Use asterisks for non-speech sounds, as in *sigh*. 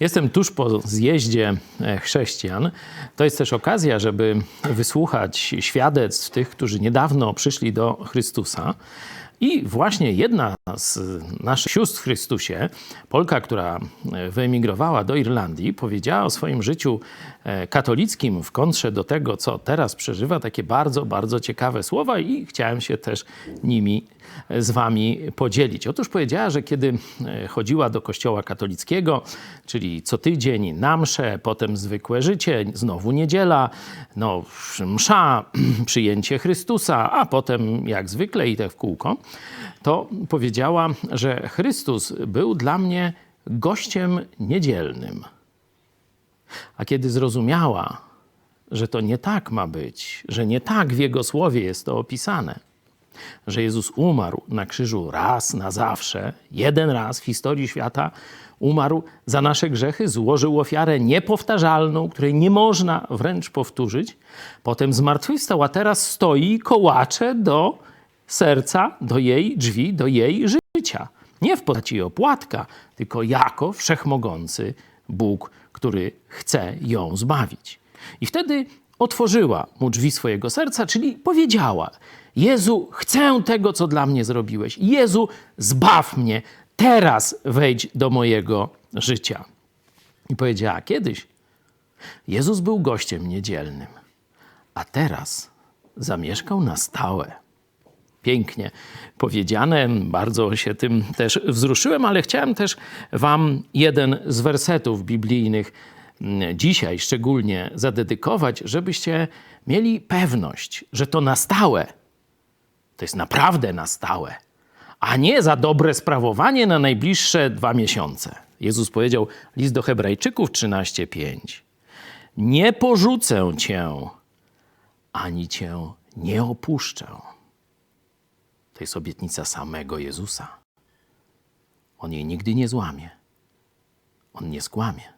Jestem tuż po zjeździe e, chrześcijan. To jest też okazja, żeby wysłuchać świadectw tych, którzy niedawno przyszli do Chrystusa. I właśnie jedna z naszych sióstr w Chrystusie, Polka, która e, wyemigrowała do Irlandii, powiedziała o swoim życiu e, katolickim w kontrze do tego, co teraz przeżywa, takie bardzo, bardzo ciekawe słowa i chciałem się też nimi e, z wami podzielić. Otóż powiedziała, że kiedy chodziła do kościoła katolickiego, czyli co tydzień na mszę, potem zwykłe życie, znowu niedziela, no msza, *clears throat* przyjęcie Chrystusa, a potem jak zwykle i tak w kółko, to powiedziała, że Chrystus był dla mnie gościem niedzielnym. A kiedy zrozumiała, że to nie tak ma być, że nie tak w Jego słowie jest to opisane, że Jezus umarł na krzyżu raz na zawsze, jeden raz w historii świata, umarł za nasze grzechy, złożył ofiarę niepowtarzalną, której nie można wręcz powtórzyć, potem zmartwychwstał, a teraz stoi i kołacze do serca, do jej drzwi, do jej życia. Nie w postaci opłatka, tylko jako wszechmogący Bóg, który chce ją zbawić. I wtedy otworzyła mu drzwi swojego serca, czyli powiedziała: Jezu, chcę tego, co dla mnie zrobiłeś. Jezu, zbaw mnie. Teraz wejdź do mojego życia. I powiedziała: Kiedyś Jezus był gościem niedzielnym, a teraz zamieszkał na stałe. Pięknie powiedziane, bardzo się tym też wzruszyłem, ale chciałem też Wam jeden z wersetów biblijnych mm, dzisiaj szczególnie zadedykować, żebyście mieli pewność, że to na stałe, to jest naprawdę na stałe, a nie za dobre sprawowanie na najbliższe dwa miesiące. Jezus powiedział, list do Hebrajczyków 13:5. Nie porzucę cię, ani cię nie opuszczę. To jest obietnica samego Jezusa. On jej nigdy nie złamie. On nie skłamie.